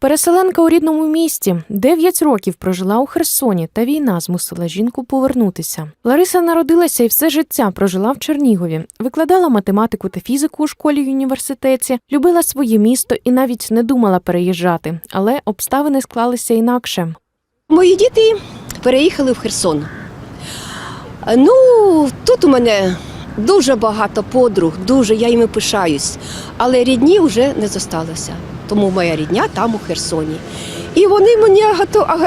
Переселенка у рідному місті дев'ять років прожила у Херсоні, та війна змусила жінку повернутися. Лариса народилася і все життя прожила в Чернігові, викладала математику та фізику у школі й університеті, любила своє місто і навіть не думала переїжджати, але обставини склалися інакше. Мої діти переїхали в Херсон. Ну, тут у мене дуже багато подруг, дуже я їми пишаюсь. Але рідні вже не зосталося. Тому моя рідня там у Херсоні. І вони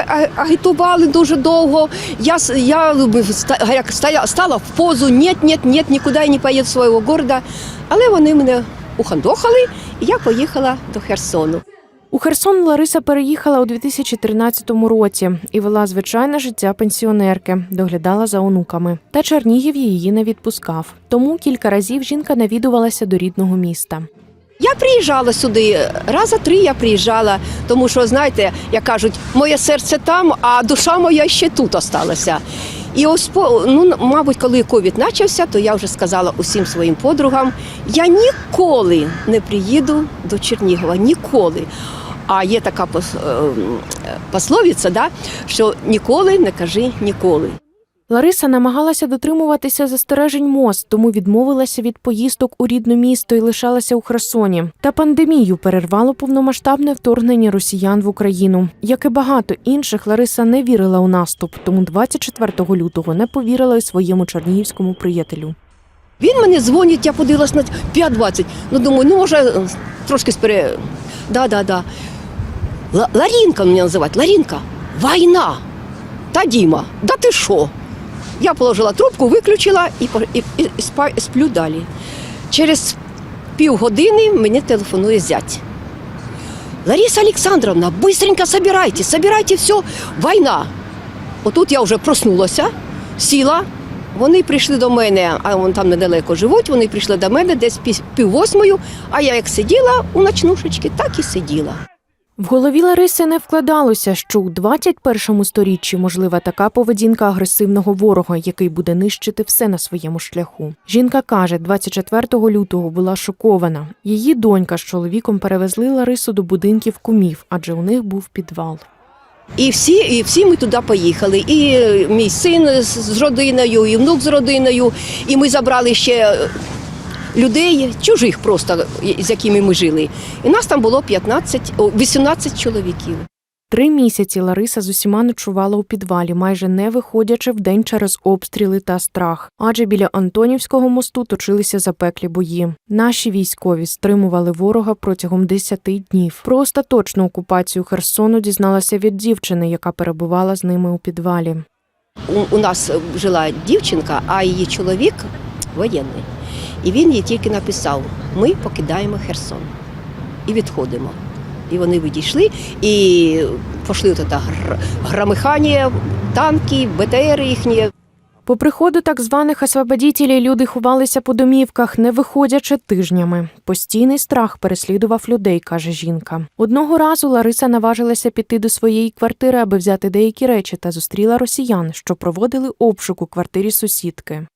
а- агітували дуже довго. Я, я як стала в позу ні, ні, ні, нікуди я не поїду свого міста. Але вони мене ухандохали, і я поїхала до Херсону. У Херсон Лариса переїхала у 2013 році і вела звичайне життя пенсіонерки, доглядала за онуками. Та Чернігів її не відпускав. Тому кілька разів жінка навідувалася до рідного міста. Я приїжджала сюди, раза три я приїжджала, тому що, знаєте, як кажуть, моє серце там, а душа моя ще тут осталася. І ось, ну, мабуть, коли ковід почався, то я вже сказала усім своїм подругам, я ніколи не приїду до Чернігова, ніколи. А є така е, пословиця, да, що ніколи не кажи ніколи. Лариса намагалася дотримуватися застережень МОЗ, тому відмовилася від поїздок у рідне місто і лишалася у Херсоні. Та пандемію перервало повномасштабне вторгнення росіян в Україну. Як і багато інших, Лариса не вірила у наступ, тому 24 лютого не повірила й своєму чернігівському приятелю. Він мені дзвонить, я подивилась на 5.20. Ну думаю, ну може трошки спере. Да, да, да. Ла- Ларінка мене називають. Ларінка, війна. Та Діма, да ти що? Я положила трубку, виключила і, і, і, і спа- сплю далі. Через півгодини мені телефонує зять. Лариса Олександровна, быстренько собирайте, собирайте все, війна. Отут я вже проснулася, сіла. Вони прийшли до мене, а вони там недалеко живуть. Вони прийшли до мене десь пів восьмою, а я як сиділа у ночнушечки, так і сиділа. В голові Лариси не вкладалося, що у 21 сторіччі можлива така поведінка агресивного ворога, який буде нищити все на своєму шляху. Жінка каже, 24 лютого була шокована. Її донька з чоловіком перевезли Ларису до будинків кумів, адже у них був підвал. І всі, і всі ми туди поїхали. І мій син з, родиною, і внук з родиною. І ми забрали ще людей, чужих просто, з якими ми жили. І нас там було 15, о, 18 чоловіків. Три місяці Лариса з усіма ночувала у підвалі, майже не виходячи вдень через обстріли та страх. Адже біля Антонівського мосту точилися запеклі бої. Наші військові стримували ворога протягом 10 днів. Про остаточну окупацію Херсону дізналася від дівчини, яка перебувала з ними у підвалі. У, у нас жила дівчинка, а її чоловік воєнний. І він їй тільки написав: ми покидаємо Херсон і відходимо. І вони відійшли і пішли от це гр- громихання, танки, БТР їхні. По приходу так званих освободітелів люди ховалися по домівках, не виходячи тижнями. Постійний страх переслідував людей, каже жінка. Одного разу Лариса наважилася піти до своєї квартири, аби взяти деякі речі, та зустріла росіян, що проводили обшук у квартирі сусідки.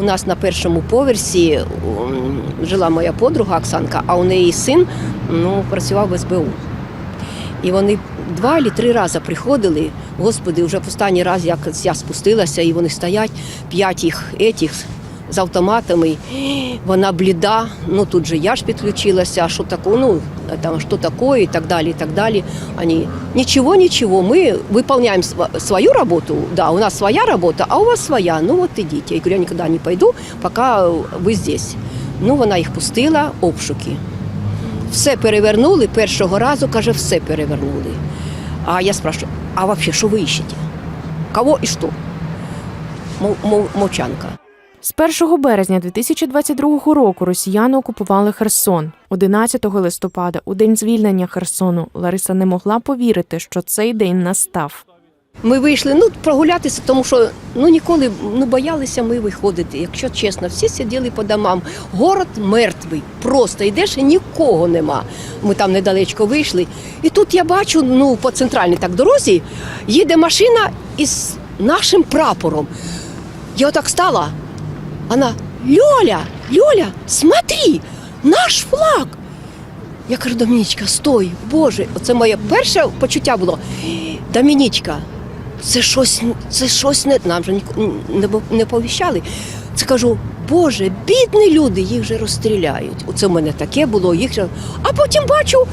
У нас на першому поверсі жила моя подруга Оксанка, а у неї син ну, працював в СБУ. І вони два чи три рази приходили. Господи, вже в останній раз як я спустилася, і вони стоять, п'ять їх етіх з автоматами. Вона бліда. Ну тут же я ж підключилася, а що таке, ну там що таке, і так далі. і так далі. Вони, нічого, нічого, ми виконуємо свою роботу. Да, у нас своя робота, а у вас своя. Ну от ідіть. Я говорю, я нікуди не пойду, поки ви здесь. Ну, вона їх пустила, обшуки. Все перевернули першого разу, каже, все перевернули. А я спрашиваю, а вообще, що ви іщете? Кого і що? Мов, мов, мовчанка. З 1 березня 2022 року росіяни окупували Херсон. 11 листопада, у день звільнення Херсону, Лариса не могла повірити, що цей день настав. Ми вийшли ну, прогулятися, тому що ну, ніколи ну, боялися ми виходити. Якщо чесно, всі сиділи по домам. Город мертвий, просто йдеш і нікого нема. Ми там недалечко вийшли. І тут я бачу, ну, по центральній так дорозі їде машина із нашим прапором. Я отак стала. Вона Льоля, Льоля, смотри, наш флаг. Я кажу, Домінічка, стой, Боже, оце моє перше почуття було. Домінічка, це щось, це щось не нам же не, не повіщали. Це кажу, Боже, бідні люди, їх же розстріляють. Оце в мене таке було, їх же. А потім бачу,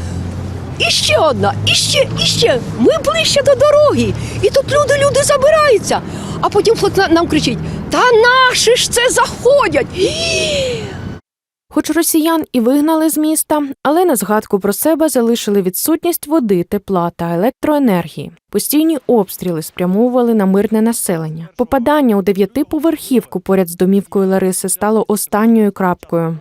іще одна, іще, іще. Ми ближче до дороги. І тут люди, люди забираються. А потім нам кричить: Та наші ж це заходять. Хоч росіян і вигнали з міста, але на згадку про себе залишили відсутність води, тепла та електроенергії. Постійні обстріли спрямовували на мирне населення. Попадання у дев'ятиповерхівку поряд з домівкою Лариси стало останньою крапкою.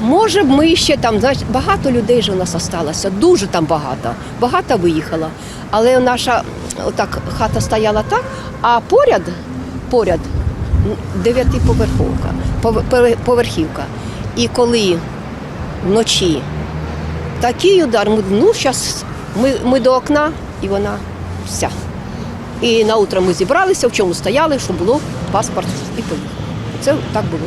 Може б ми ще там, знаєш, багато людей ж у нас осталося, дуже там багато. Багато виїхало. Але наша отак хата стояла так, а поряд, поряд дев'ятиповерховка, поверхівка. І коли вночі такий удар, ми, ну зараз ми, ми до окна, і вона вся. І на утро ми зібралися, в чому стояли, що було паспорт, і поїхали. Це так було.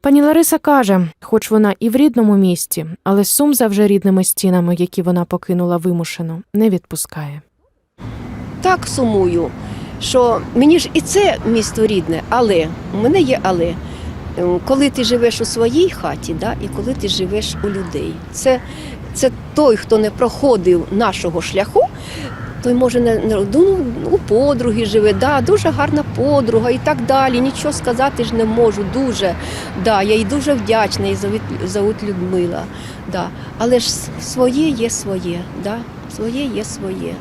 Пані Лариса каже, хоч вона і в рідному місті, але сум за вже рідними стінами, які вона покинула вимушено, не відпускає. так сумую, що мені ж і це місто рідне, але у мене є але. Коли ти живеш у своїй хаті, да, і коли ти живеш у людей, це, це той, хто не проходив нашого шляху, той може не, не ну, у подруги живе, да, дуже гарна подруга і так далі. Нічого сказати ж не можу. Дуже да, я їй дуже вдячна, і зовуть Людмила. Да. Але ж своє є своє, да, своє є своє.